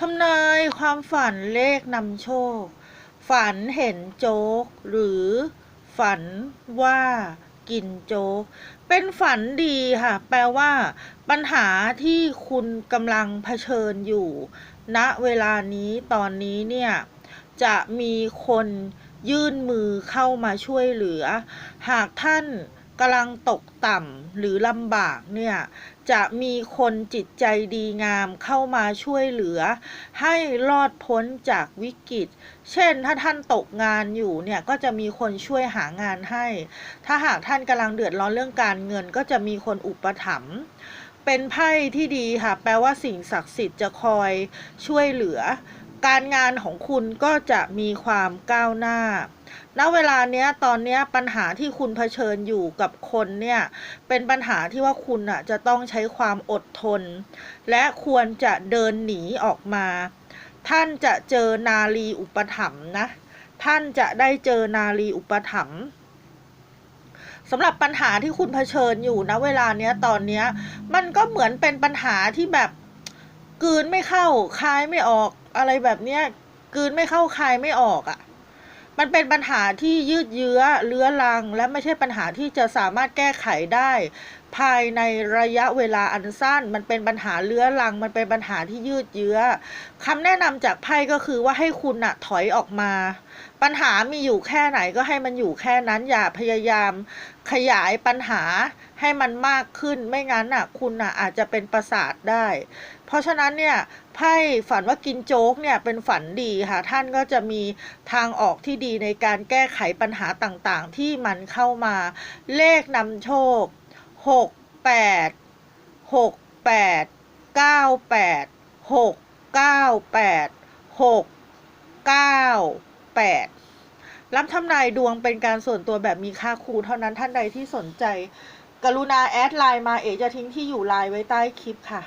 ทำนายความฝันเลขนำโชค ฝันเห็นโจ๊ก หรือฝันว่ากินโจ๊ก เป็นฝันดีค่ะ แปลว่า ปัญหาที่คุณกำลังเผชิญอยู่ณเวลานี้ตอนนี้เนี่ย จะมีคนยื่นมือเข้ามาช่วยเหลือ หากท่าน กำลังตกต่ำหรือลำบากเนี่ย จะมีคนจิตใจดีงามเข้ามาช่วยเหลือ ให้รอดพ้นจากวิกฤต เช่นถ้าท่านตกงานอยู่เนี่ยก็จะมีคนช่วยหางานให้ ถ้าหากท่านกำลังเดือดร้อนเรื่องการเงินก็จะมีคนอุปถัมภ์เป็นไพ่ที่ดีค่ะ แปลว่าสิ่งศักดิ์สิทธิ์จะคอยช่วยเหลือ การงานของคุณก็จะมีความก้าวหน้า ณ เวลาเนี้ยตอนเนี้ยปัญหาที่คุณเผชิญอยู่กับคนเนี่ย เป็นปัญหาที่ว่าคุณอะจะต้องใช้ความอดทน และควรจะเดินหนีออกมา ท่านจะเจอนาลีอุปถัมภ์นะ ท่านจะได้เจอนาลีอุปถัมภ์สำหรับปัญหาที่คุณเผชิญอยู่นะเวลาเนี้ยตอนเนี้ยมันก็เหมือนเป็นปัญหาที่แบบ กืนไม่เข้าคายไม่ออกอะไรแบบเนี้ยกืนไม่เข้าคายไม่ออกอะ่ะ มันเป็นปัญหาที่ยืดเยื้อเลื้อรัง และไม่ใช่ปัญหาที่จะสามารถแก้ไขได้ ภายในระยะเวลาอันสั้น มันเป็นปัญหาเลื้อรัง มันเป็นปัญหาที่ยืดเยื้อคำแนะนำจากไพ่ก็คือว่าให้คุณอะถอยออกมา ปัญหามีอยู่แค่ไหนก็ให้มันอยู่แค่นั้นอย่าพยายามขยายปัญหาให้มันมากขึ้นไม่งั้นอะ คุณอะอาจจะเป็นประสาทได้ เพราะฉะนั้นเนี่ยไพ่ฝันว่ากินโจ๊กเนี่ยเป็นฝันดีค่ะ ท่านก็จะมีทางออกที่ดีในการแก้ไขปัญหาต่างๆ ที่มันเข้ามา เลขนำโชคหกแปดหกแปดเก้าแปดรับทำนายดวงเป็นการส่วนตัวแบบมีค่าครูเท่านั้นท่านใดที่สนใจ กรุณาแอดไลน์มาเอ๋จะทิ้งที่อยู่ไลน์ไว้ใต้คลิปค่ะ